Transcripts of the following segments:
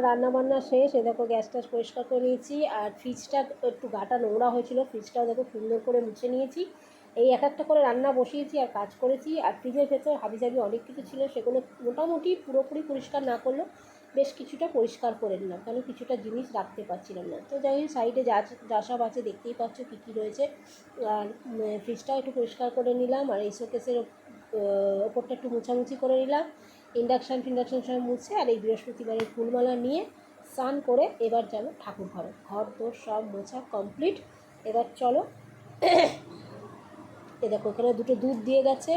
আমার রান্না বান্না শেষ, এ দেখো গ্যাস পরিষ্কার করে নিয়েছি, আর ফ্রিজটা একটু গাটা নোংরা হয়েছিল, ফ্রিজটাও দেখো সুন্দর করে মুছে নিয়েছি। এই এক একটা করে রান্না বসিয়েছি আর কাজ করেছি, আর ফ্রিজের ভেতর হাবিজাবি অনেক কিছু ছিল, সেগুলো মোটামুটি পুরোপুরি পরিষ্কার না করলেও বেশ কিছুটা পরিষ্কার করে নিলাম, কারণ কিছুটা জিনিস রাখতে পারছিলাম না। তো যাই সাইডে যা যা সব আছে দেখতেই পাচ্ছ কী কী রয়েছে। আর ফ্রিজটাও একটু পরিষ্কার করে নিলাম, আর এই শোকেসের ওপরটা একটু মোছামুছি করে নিলাম। ইন্ডাকশান ফিন্ডাকশান সব মুছে আর এই বৃহস্পতিবারের ফুলমালা নিয়ে স্নান করে এবার যাব ঠাকুর ঘরে। ঘর তোর সব মোছা কমপ্লিট। এবার চলো। এ দেখো ওখানে দুটো দুধ দিয়ে গেছে।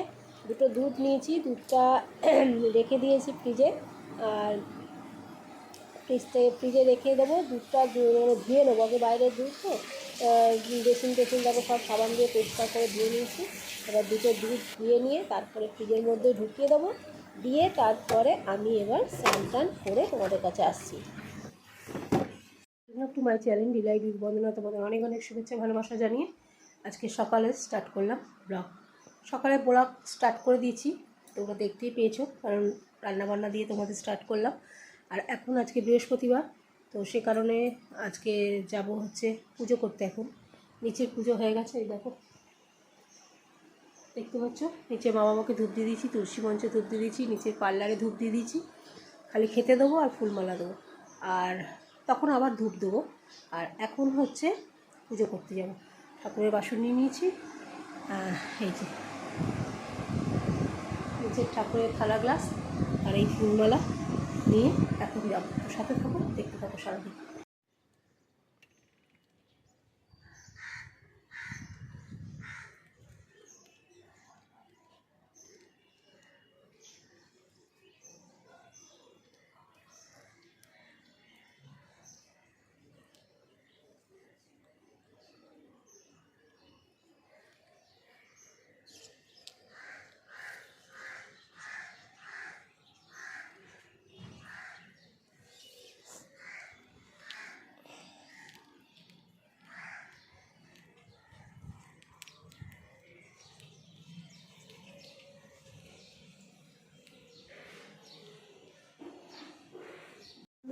দুটো দুধ নিয়েছি। দুধটা রেখে দিয়েছি ফ্রিজে। আর ফ্রিজ থেকে ফ্রিজে রেখে দেবো। দুধটা মানে ধুয়ে নেব। আগে বাইরের দুধ তো ড্রেসিং টেসিং তারপর সব সাবান দিয়ে পরিষ্কার করে ধুয়ে নিয়েছি। এবার দুটো দুধ ধুয়ে নিয়ে তারপরে ফ্রিজের মধ্যে ঢুকিয়ে দেবো। দিয়ে তারপরে আমি এবার স্নান টান করে তোমাদের কাছে আসছি। To my channel delight with Bandana তোমাদের অনেক অনেক শুভেচ্ছা, ভালোবাসা জানিয়ে আজকে সকালে স্টার্ট করলাম ব্লগ সকালে ব্লগ স্টার্ট করে দিয়েছি, তোমরা দেখতেই পেয়েছ, কারণ রান্নাবান্না দিয়ে তোমাদের স্টার্ট করলাম। আর এখন আজকে বৃহস্পতিবার, তো সে কারণে আজকে যাব হচ্ছে পুজো করতে এখন। নিচের পুজো হয়ে গেছে, এই দেখো। দেখতে পাচ্ছ? নিচে মা বাবাকে ধূপ দিয়ে দিয়েছি, তুলসী মঞ্চে ধূপ দিয়ে দিয়েছি নিচের পার্লারে ধূপ দিয়ে দিয়েছি। খালি খেতে দেবো আর ফুলমালা দেবো। আর তখন আবার ধূপ দেবো। আর এখন হচ্ছে পুজো করতে যাব। ঠাকুরের বাসন নিয়ে নিয়েছি। এই যে। নিচের ঠাকুরের থালা গ্লাস আর এই ফুলমালা নিয়ে এখন যাব। সাথে থাকো, দেখতে থাকো সারাদিন।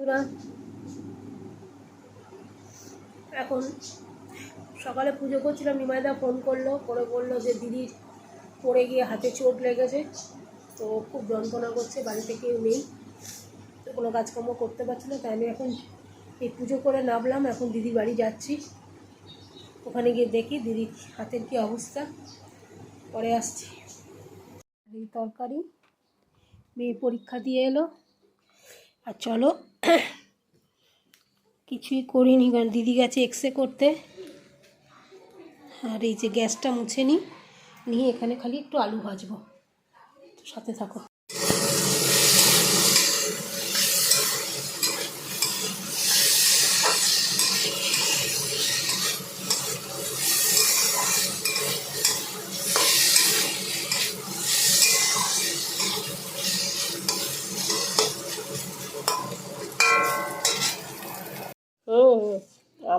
বন্ধুরা। এখন সকালে পুজো করছিলাম, নিমাইদা ফোন করল, করে বলল যে দিদির পড়ে গিয়ে হাতে চোট লেগেছে, তো খুব যন্ত্রণা করছে, বাড়িতে কেউ নেই, তো কোনো কাজকর্ম করতে পারছি না, তাই আমি এখন এই পুজো করে নামলাম, এখন দিদির বাড়ি যাচ্ছি। ওখানে গিয়ে দেখি দিদির হাতের কি অবস্থা, পরে আসছি। এই তরকারি, মেয়ে পরীক্ষা দিয়ে এলো, আর চলো কিছুই করিনি, কারণ দিদি গেছে এক্সরে করতে। আর এই যে গ্যাসটা মুছে নিই নিয়ে এখানে খালি একটু আলু ভাজবো। সাথে থাকো।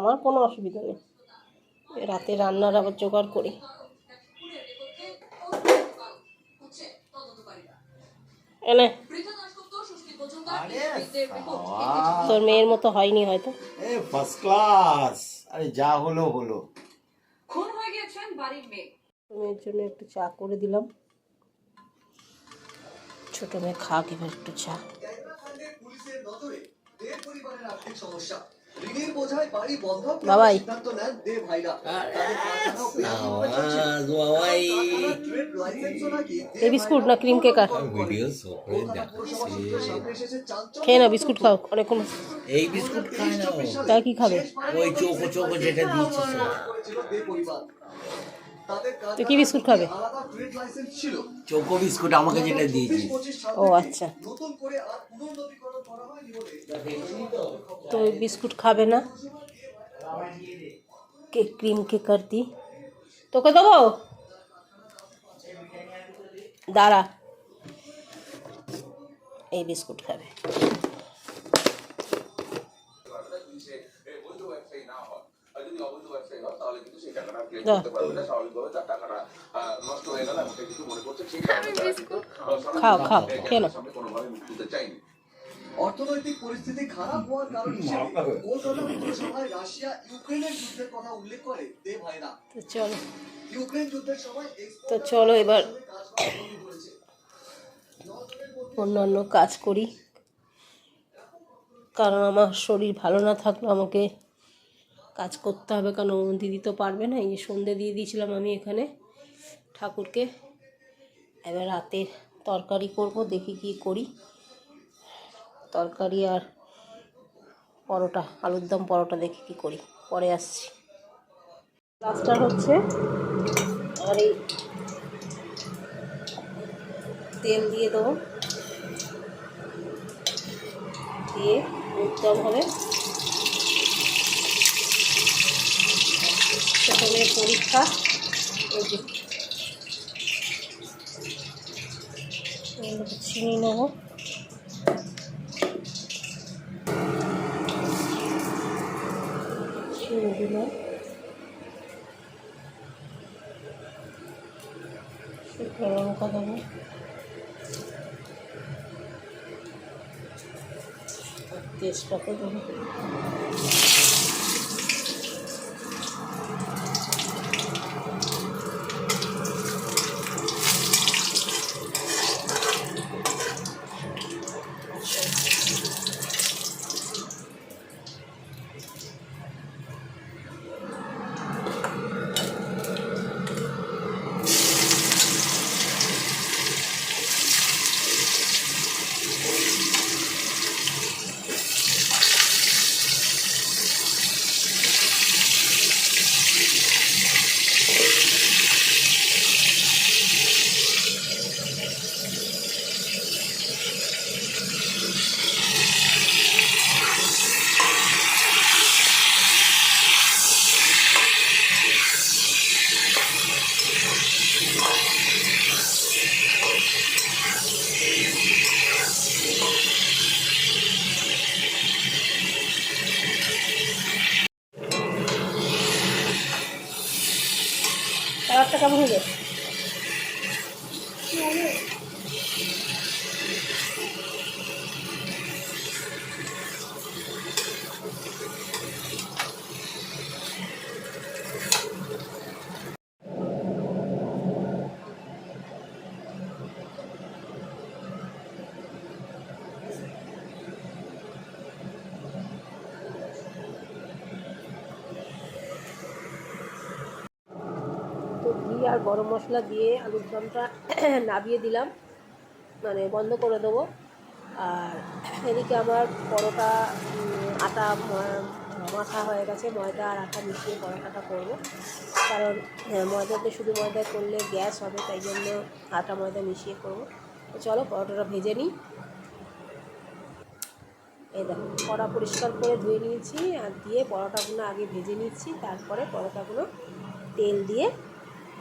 আমার কোনো অসুবিধা নেই। রাতে রান্নার আবার জোগাড় করি। এনে। তোর মেয়ের মতো হয়নি হয়তো। এ ফার্স্ট ক্লাস আরে যা হলো হলো। খুন হয়ে গিয়েছেন বাড়ির মেয়ে। মেয়ের জন্য একটু চা করে দিলাম। ছোট মেয়ে খাক এবার একটু চা। পুলিশের নজরে। পরিবারের আর্থিক সমস্যা। ঋণের বোঝায় বাড়ি বন্ধ করে বাবাই। এই বিস্কুট না ক্রিম কেক আর ভিডিও সপরে কলকাতা পুরসভা সূত্রে সামনে এসেছে চাঞ্চল্য। খেয়ে না বিস্কুট খাও অনেকক্ষণ। এই বিস্কুট খায় না ও। কি খাবে? ওই চোখো চোখো যেটা দিয়েছে সব। করেছিল দেব পরিবার তাদের তো কি বিস্কুট খাবে? আলাদা ট্রেড লাইসেন্স ছিল চোখো বিস্কুট আমাকে যেটা দিয়েছে 25 সাল ও থেকে আচ্ছা। নতুন করে আর পুনর্নবীকরণ করা হয়নি বলে তো ওই বিস্কুট খাবে না? কেক ক্রিম কেক আর দি? তোকে দেবো? দাঁড়া। এই বিস্কুট খাবে। খাও খাও খেয়ে নাও। অর্থনৈতিক পরিস্থিতি খারাপ হওয়ার কারণ হিসেবে কলকাতা পুরসভায় রাশিয়া ইউক্রেনের যুদ্ধের কথা উল্লেখ করে দে ভাইরা। তো চলো। ইউক্রেন যুদ্ধের সময় তো চলো এবার অন্যান্য কাজ করি। কারণ আমার শরীর ভালো না থাকলে আমাকে কাজ করতে হবে, কারণ দিদি তো পারবে না। এই যে সন্ধে দিয়ে দিয়েছিলাম আমি এখানে ঠাকুরকে। এবার রাতের তরকারি করব, দেখি কি করি। তরকারি আর পরোটা, আলুর দম পরোটা দেখি কি করি। পরে আসছি। প্লাস্টার হচ্ছে আর এই তেল দিয়ে দেবো। দিয়ে উত্তম হবে। প্রথমে পরীক্ষা। চিনি নেব। চিনি দিলাম। শুকনো লঙ্কা দেবো। তেজপাতা দেবো। আর গরম মশলা দিয়ে আলুর দমটা নাবিয়ে দিলাম। মানে বন্ধ করে দেবো। আর এদিকে আমার পরোটা আটা মাখা হয়ে গেছে। ময়দা আর আটা মিশিয়ে পরোটাটা করব। কারণ হ্যাঁ, ময়দাতে শুধু ময়দা করলে গ্যাস হবে তাই জন্য আটা ময়দা মিশিয়ে করব। তো চলো পরোটাটা ভেজে নিই। এই দেখো কড়া পরিষ্কার করে ধুয়ে নিয়েছি আর দিয়ে পরোটাগুলো আগে ভেজে নিচ্ছি। তারপরে পরোটাগুলো তেল দিয়ে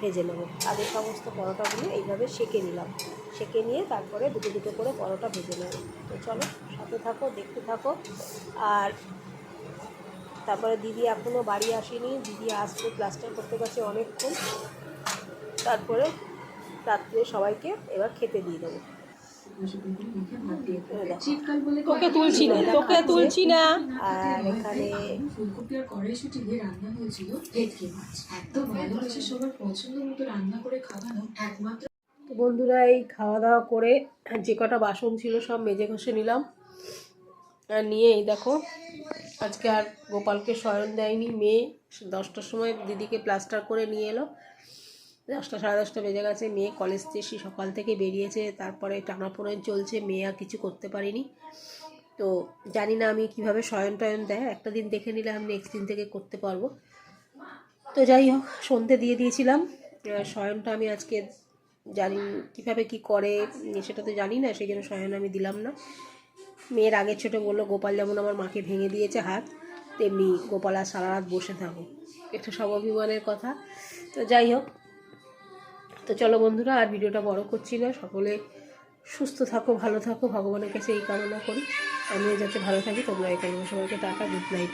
ভেজে নেব। তাদের সমস্ত পরোটাগুলো এইভাবে সেঁকে নিলাম। সেঁকে নিয়ে তারপরে দুটো দুটো করে পরোটা ভেজে নেব। তো চলো, সাথে থাকো, দেখতে থাকো। আর তারপরে দিদি এখনও বাড়ি আসেনি। দিদি আসবে প্লাস্টার করতে পারছে অনেকক্ষণ। তারপরে রাত্রে সবাইকে এবার খেতে দিয়ে দেবো। তোকে তুলছি না তোকে তুলছি না। আর এখানে ফুলকপি আর কড়াইশুটি দিয়ে রান্না হয়েছিল ভেটকি মাছ। এত ভালোবাসে সবার পছন্দ মতো রান্না করে খাওয়ানো একমাত্র বন্ধুরা এই খাওয়া দাওয়া করে যে কটা বাসন ছিল সব মেজে ঘষে নিলাম। আর নিয়ে এই দেখো আজকে আর গোপালকে শয়ন দেয়নি মেয়ে দশটার সময় দিদিকে প্লাস্টার করে নিয়ে এলো। দশটা, সাড়ে দশটা বেজে গেছে। মেয়ে কলেজ থেকে সকাল থেকে বেরিয়েছে। তারপরে টানাপোড়েন চলছে। মেয়ে আর কিছু করতে পারিনি। তো জানি না আমি কীভাবে শয়ন টয়ন দেয়। একটা দিন দেখে নিলে আমি নেক্সট দিন থেকে করতে পারব। তো যাই হোক, সন্ধে দিয়ে দিয়েছিলাম। শয়নটা আমি আজকে জানি কীভাবে কি করে, সেটা তো জানি না, সেই জন্য শয়ন আমি দিলাম না। মেয়ের আগের ছোটো বলল, গোপাল যেমন আমার মাকে ভেঙে দিয়েছে হাত, তেমনি গোপাল আর সারা রাত বসে থাকো। একটা স্বাভিমানের কথা। তো যাই হোক তো চলো বন্ধুরা, আর ভিডিওটা বড় করছি না। সকলে সুস্থ থাকো, ভালো থাকো, ভগবানের কাছে এই কামনা করি। আমিও যাতে ভালো থাকি, তোমরা এই সবাইকে টাকা গুড নাইট